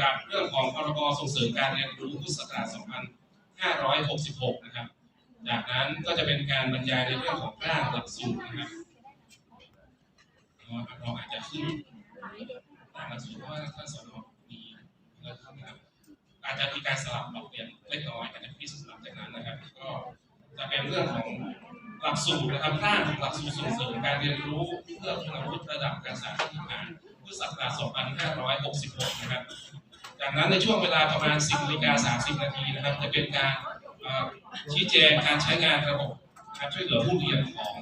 เกี่ยวกับเรื่องของพรบส่งเสริมการเรียนรู้พุทธศักราช2566 นะครับ จากนั้นก็จะเป็นการบรรยายในเรื่องของร่างหลักสูตรนะครับเราอาจจะขึ้นร่างหลักสูตรเพราะว่าท่านสอนมีแล้วนะครับอาจจะมีการสลับปรับเปลี่ยนเล็กน้อยอาจจะพิสหลังจากนั้นนะครับ ก็จะเป็นเรื่องของหลักสูตรนะครับร่างของหลักสูตรส่งเสริมการเรียนรู้เพื่อคุณวุฒิระดับการศึกษาขั้นพื้นฐานพุทธศักราช2566 นะครับ จากนั้นในช่วงเวลาประมาณ 10นาฬิกา30 นาทีนะครับ จะเป็นการชี้แจงการใช้งานระบบการช่วยเหลือผู้เรียนของ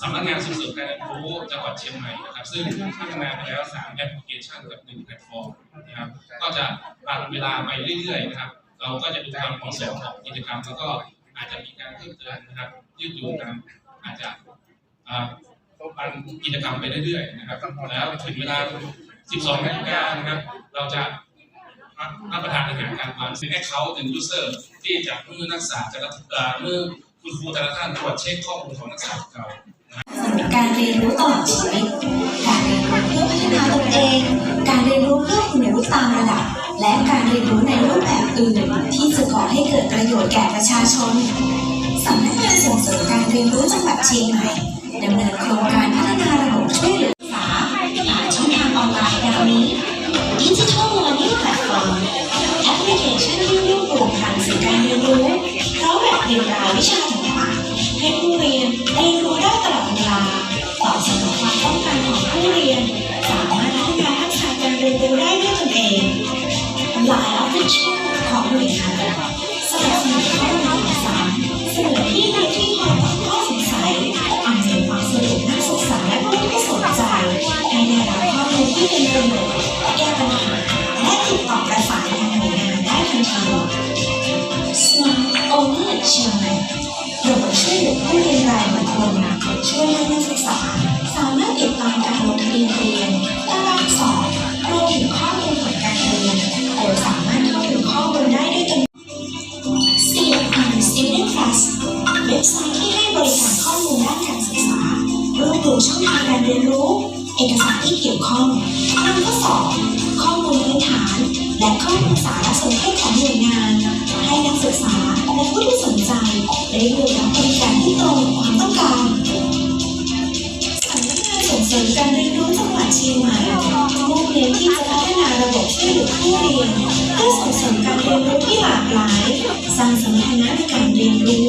สำนักงานส่งเสริมการเรียนรู้จังหวัดเชียงใหม่นะครับ ซึ่งพัฒนาไปแล้ว 3 แอปพลิเคชันกับ 1 แพลตฟอร์มนะครับก็จะรันเวลาไปเรื่อยๆนะครับ เราก็จะดูความเหมาะสมของกิจกรรม แล้วก็อาจจะมีการเพิ่มเติมนะครับ ยืดหยุ่นกันอาจจะอ่ารันกิจกรรมไปเรื่อยๆนะครับแล้วถึงเวลา 12นาฬิกานะครับ เราจะรับประทานอาหารกลางวันซึ่งให้เขาเป็นยูเซอร์ที่จะเมื่อนักศึกษาจะรับเอ่อเมื่อคุณครูแต่ละท่านตรวจเช็คข้อมูลของนักศึกษาของเราการเรียนรู้ตลอดชีวิตการเรียนรู้เพื่อพัฒนาตนเอง การเรียนรู้เพื่อคุณวุฒิตามระดับ และการเรียนรู้ในรูปแบบอื่น ที่จะก่อให้เกิดประโยชน์แก่ประชาชนสำนักงานส่งเสริมการเรียนรู้จังหวัดเชียงใหม่ดำเนินโครงการพัฒนาระบบช่วยเหลือ ที่เป็นประโยชน์แก้ปัญหาและติดต่อประสานงานหน่วยงานได้ทันที Smart Owner เชียงใหม่ระบบช่วยเหลือผู้เรียนรายบุคคลช่วยให้นักศึกษา สามารถติดตามการลงทะเบียนเรียนตารางสอบรวมถึงข้อมูลผลการเรียนโดยสามารถเข้าถึงข้อมูลได้ด้วยตน CFR Student Plus เว็บไซต์ที่ให้บริการข้อมูลด้านการศึกษารวบรวมช่องทางการเรียนรู้ อกสารที่เกี่ยวข้องนำข้อสอบข้อมูลพื้นฐาน และข้อมูลสารสนเทศของหน่วยงาน ให้นักศึกษาและผู้ที่สนใจ ได้เลือกรับบริการที่ตรงความต้องการสำนักงานส่งเสริมการเรียนรู้จังหวัดเชียงใหม่มุ่งเน้นที่จะพัฒนาระบบช่วยเหลือผู้เรียนเพื่อส่งเสริมการเรียนรู้ที่หลากหลายสร้างสมรรถนะในการเรียนรู้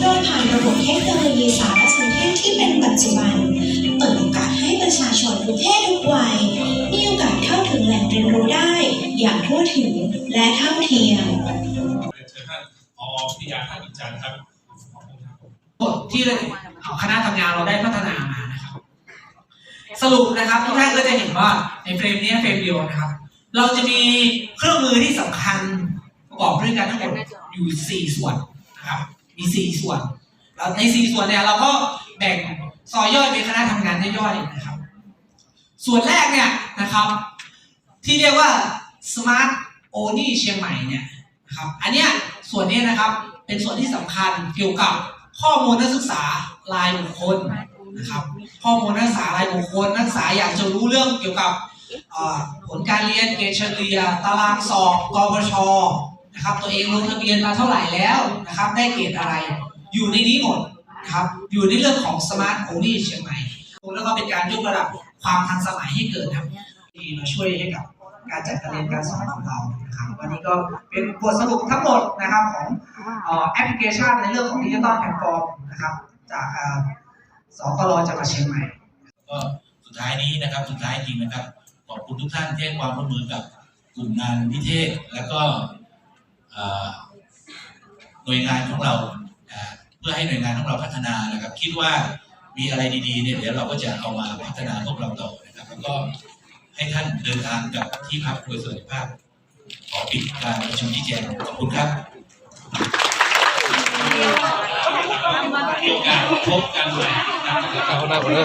โดยผ่านระบบเทคโนโลยีสารสนเทศที่เป็นปัจจุบัน ทั่วถึงและเท่าเทียมเชิญท่านอ.พิยาท่านอิจจันทร์ครับขอบคุณครับผมบทที่คณะทำงานเราได้พัฒนามานะครับ สรุปนะครับทุกท่านก็จะเห็นว่าในเฟรมนี้เฟรมเดียวนะครับ เราจะมีเครื่องมือที่สำคัญประกอบด้วยกันทั้งหมดอยู่ 4 ส่วนนะครับ มี 4 ส่วน แล้วใน 4 ส่วนเนี่ยเราก็แบ่งซอยย่อยเป็นคณะทำงานย่อยๆนะครับ ส่วนแรกเนี่ยนะครับ ที่เรียกว่า Smart o n i เชียงใหม่เนี่ยนะครับอันเนี้ยส่วนเนี้ยนะครับเป็นส่วนที่สำคัญเกี่ยวกับข้อมูลนักศึกษารายบุคคลนะครับข้อมูลนักศึกษารายบุคคลนักศึกษาอยากจะรู้เรื่องเกี่ยวกับผลการเรียนเกรดเฉลี่ยตารางสอบกพชนะครับตัวเองลงทะเบียนมาเท่าไหร่แล้วนะครับได้เกรดอะไรอยู่ในนี้หมดนะครับอยู่ในเรื่องของ Smart o n i เชียงใหม่แล้วก็เป็นการยกระดับความทันสมัยให้เกิดครับที่มาช่วยให้กับ การจัดการเรียนการสอนของเรานะครับวันนี้ก็เป็นบทสรุปทั้งหมดนะครับของอแอปพลิเคชันในเรื่องของดิจิตอลแพลตฟอร์มนะครับจากเอ่อสกลจังหวัดเชียงใหม่ก็สุดท้ายนี้นะครับสุดท้ายจริงนะครับ ขอบคุณทุกท่านที่ให้ความร่วมมือกับกลุ่มงานนิเทศ แล้วก็หน่วยงานของเราอ่าเพื่อให้หน่วยงานของเราพัฒนานะครับ คิดว่ามีอะไรดีๆเนี่ยเดี๋ยวเราก็จะเอามาพัฒนาพวกเราต่อนะครับ แล้วก็ ให้ท่านเดินทางกับที่พักโดยสวัสดิภาพ ขอปิดการประชุมที่แจ้งขอบคุณครับพบกันเลยเอาหน้คนเล